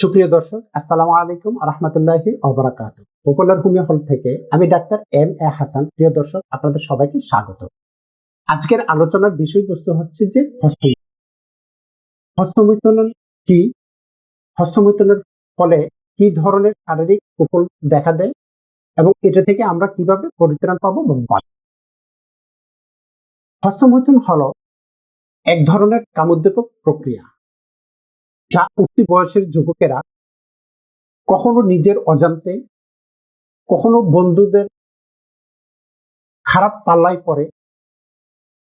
সুপ্রিয় দর্শক, আসসালামু আলাইকুম রহমতুল্লাহি অবরাকাত পপুলার হোমিও হল থেকে আমি ডাক্তার এম এ হাসান। প্রিয় দর্শক, আপনাদের সবাইকে স্বাগত। আজকের আলোচনার বিষয়বস্তু হচ্ছে যে হস্ত হস্তমৈথুন কি? হস্তমৈথুনের ফলে কি ধরনের শারীরিক কুফল দেখা দেয়? এবং এটা থেকে আমরা কীভাবে পরিত্রাণ পাবো এবং পাবো? হস্তমৈথুন হলো এক ধরনের কামোদ্দীপক প্রক্রিয়া। যা উঠতি বয়সের যুবকেরা কখনো নিজের অজান্তে, কখনো বন্ধুদের খারাপ পাল্লায় পড়ে,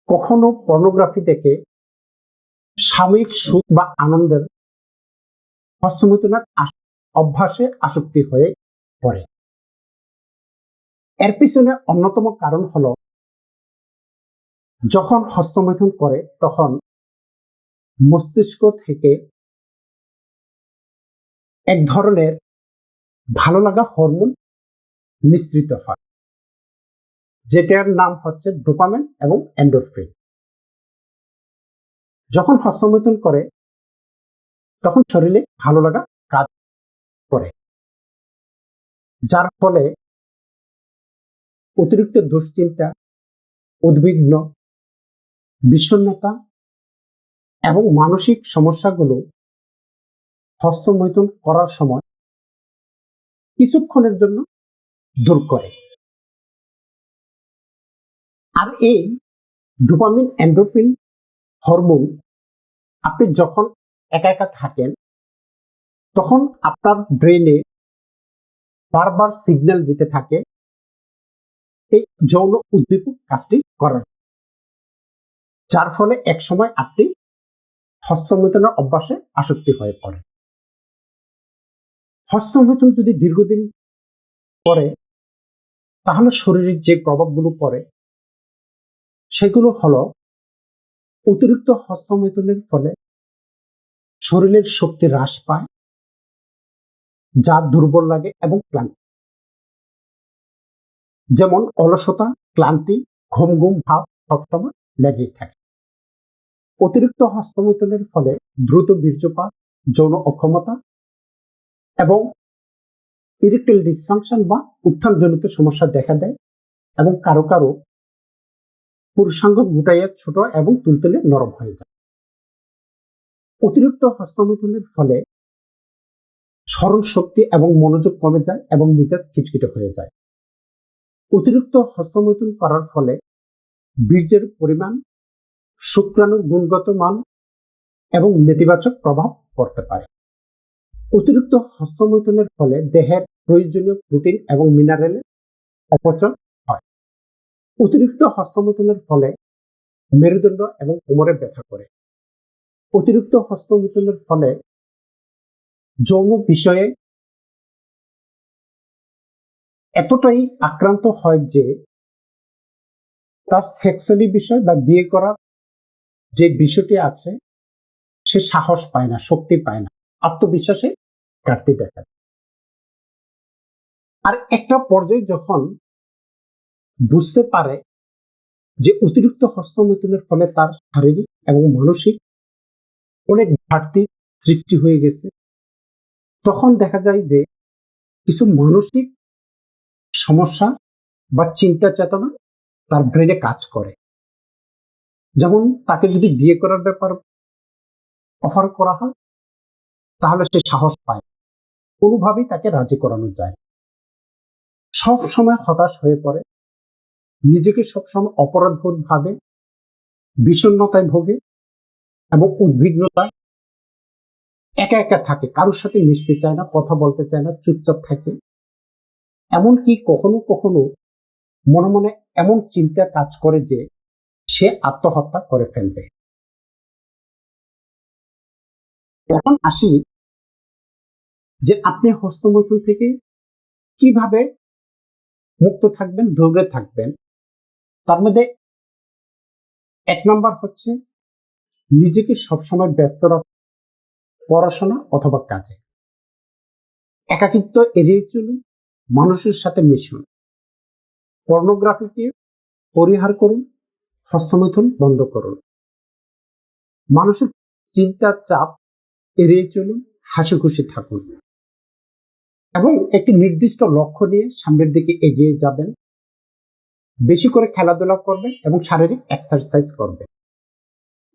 কখনো পর্নোগ্রাফি দেখে সাময়িক সুখ বা আনন্দের হস্তমৈথুনের অভ্যাসে আসক্তি হয়ে পড়ে। এর পিছনে অন্যতম কারণ হল, যখন হস্তমৈথুন করে তখন মস্তিষ্ক থেকে এক ধরনের ভালো লাগা হরমোন মিশ্রিত হয়, যেটার নাম হচ্ছে ডোপামেন এবং এন্ডোরফিন। যখন হস্তমৈথুন করে, তখন শরীরে ভালো লাগা কাজ করে, যার ফলে অতিরিক্ত দুশ্চিন্তা, উদ্বিগ্ন বিষণ্নতা এবং মানসিক সমস্যাগুলো হস্তমৈথুন করার সময় কিছুক্ষণের জন্য দূর করে। আর এই ডোপামিন এন্ডোফিন হরমোন আপনি যখন একা একা থাকেন, তখন আপনার ব্রেনে বারবার সিগন্যাল দিতে থাকে এই যৌন উদ্দীপক কাজটি করার। যার ফলে এক সময় আপনি হস্তমৈথুনের অভ্যাসে আসক্তি হয়ে পড়ে হস্তমৈথুন যদি দীর্ঘদিন পরে, তাহলে শরীরের যে প্রভাবগুলো পড়ে সেগুলো হলো অতিরিক্ত হস্তমৈথুনের ফলে শরীরের শক্তি হ্রাস পায়, যা দুর্বল লাগে এবং ক্লান্তি। যেমন অলসতা, ক্লান্তি, ঘুম ঘুম ভাব সবসময় লেগেই থাকে। অতিরিক্ত হস্তমৈথুনের ফলে দ্রুত বীর্যপাত, যৌন অক্ষমতা এবং ইরেকটাইল ডিসফাংশন বা উত্থানজনিত সমস্যা দেখা দেয় এবং কারও কারও পুরুষাঙ্গ গুটাইয়া ছোট এবং তুলতুলে নরম হয়ে যায়। অতিরিক্ত হস্তমিথুনের ফলে স্মরণ শক্তি এবং মনোযোগ কমে যায় এবং মেজাজ খিটখিটে হয়ে যায়। অতিরিক্ত হস্তমৈথুন করার ফলে বীর্যের পরিমাণ, শুক্রাণুর গুণগত মান এবং নেতিবাচক প্রভাব পড়তে পারে। অতিরিক্ত হস্তমৈথুনের ফলে দেহের প্রয়োজনীয় প্রোটিন এবং মিনারেলের অপচয় হয়। অতিরিক্ত হস্তমৈথুনের ফলে মেরুদণ্ড এবং কোমরে ব্যথা করে। অতিরিক্ত হস্তমৈথুনের ফলে যৌন বিষয়ে এতটাই আক্রান্ত হয় যে তার সেক্সুয়ালি বিষয় বা বিয়ে করার যে বিষয়টি আছে, সে সাহস পায় না, শক্তি পায় না, আত্মবিশ্বাসে ঘাটতি দেখা আর একটা পর্যায়ে যখন বুঝতে পারে যে অতিরিক্ত হস্তমৈথুনের ফলে তার শারীরিক এবং মানসিক অনেক ঘাটতি সৃষ্টি হয়ে গেছে, তখন দেখা যায় যে কিছু মানসিক সমস্যা বা চিন্তা চেতনা তার ব্রেনে কাজ করে। যেমন তাকে যদি বিয়ে করার ব্যাপার অফার করা হয়, তাহলে সে সাহস পায়। কোনোভাবেই তাকে রাজি করানো যায়। সব সময় হতাশ হয়ে পড়ে। নিজেকে সবসময় অপরাধবোধ ভাবে। বিষণ্নতায় ভোগে এবং উদ্বিগ্নতায়। একা একা থাকে, কারোর সাথে মিশতে চায় না, কথা বলতে চায় না, চুপচাপ থাকে। এমনকি কখনো কখনো মনে মনে এমন চিন্তা কাজ করে যে সে আত্মহত্যা করে ফেলবে। এখন আসি যে আপনি হস্তমৈথুন থেকে কীভাবে মুক্ত থাকবেন দৌড়ে থাকবেন, তার মধ্যে এক নম্বর হচ্ছে নিজেকে সবসময় ব্যস্ত রাখ, পড়াশোনা অথবা কাজে। একাকিত্ব এড়িয়ে চলুন, মানুষের সাথে মিশুন। পর্নোগ্রাফিকে পরিহার করুন, হস্তমৈথুন বন্ধ করুন। মানসিক চিন্তার চাপ এড়িয়ে চলুন হাসি খুশি থাকুন। এবং একটি নির্দিষ্ট লক্ষ্য নিয়ে সামনের দিকে এগিয়ে যাবেন। বেশি করে খেলাধুলা করবেন এবং শারীরিক এক্সারসাইজ করবেন।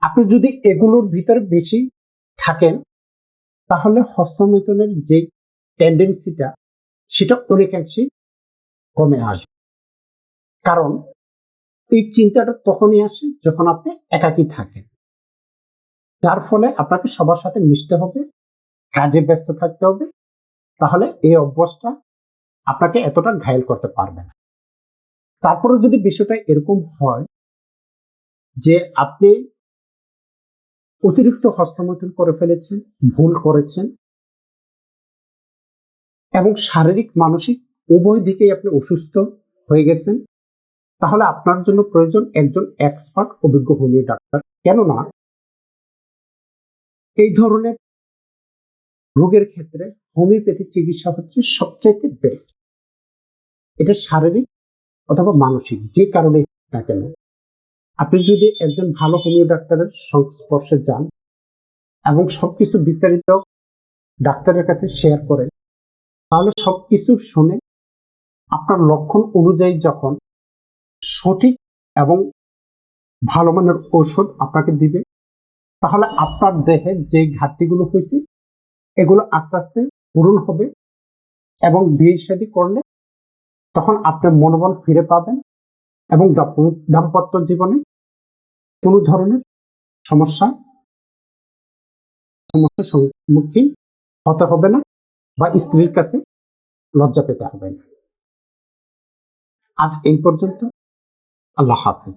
আপনি যদি এগুলোর ভিতরে বেশি থাকেন, তাহলে হস্তমৈথুনের যে টেন্ডেন্সিটা সেটা অনেকাংশেই কমে আসবে। কারণ এই চিন্তাটা তখনই আসে যখন আপনি একাকী থাকেন। যার ফলে আপনাকে সবার সাথে মিশতে হবে, কাজে ব্যস্ত থাকতে হবে তাহলে এই অভ্যাসটা আপনাকে এতটা ঘায়ল করতে পারবে না। তারপরে যদি বিষয়টা এরকম হয় যে আপনি অতিরিক্ত হস্তমৈথুন করে ফেলেছেন, ভুল করেছেন এবং শারীরিক, মানসিক উভয় দিকেই আপনি অসুস্থ হয়ে গেছেন, তাহলে আপনার জন্য প্রয়োজন একজন এক্সপার্ট অভিজ্ঞ হোমিও ডাক্তার কেননা এই ধরনের রোগের ক্ষেত্রে হোমিওপ্যাথি চিকিৎসা হচ্ছে সবচাইতে বেস্ট এটা শারীরিক অথবা মানসিক, যে কারণে না কেন। আপনি যদি একজন ভালো হোমিও ডাক্তারের সংস্পর্শে যান এবং সবকিছু বিস্তারিত ডাক্তারের কাছে শেয়ার করেন, তাহলে সবকিছু শুনে আপনার লক্ষণ অনুযায়ী যখন সঠিক এবং ভালো মানের ঔষধ আপনাকে দিবে, তাহলে আপনার দেহে যে ঘাটতিগুলো হয়েছে এগুলো আস্তে আস্তে পূরণ হবে এবং বিয়ে শাদী করলে তখন আপনার মনোবল ফিরে পাবেন এবং দাম্প- দাম্পত্য জীবনে কোনো ধরনের সমস্যা, সমস্যার সম্মুখীন হতে হবে না বা স্ত্রীর কাছে লজ্জা পেতে হবে না। আজ এই পর্যন্ত। আল্লাহ হাফিজ।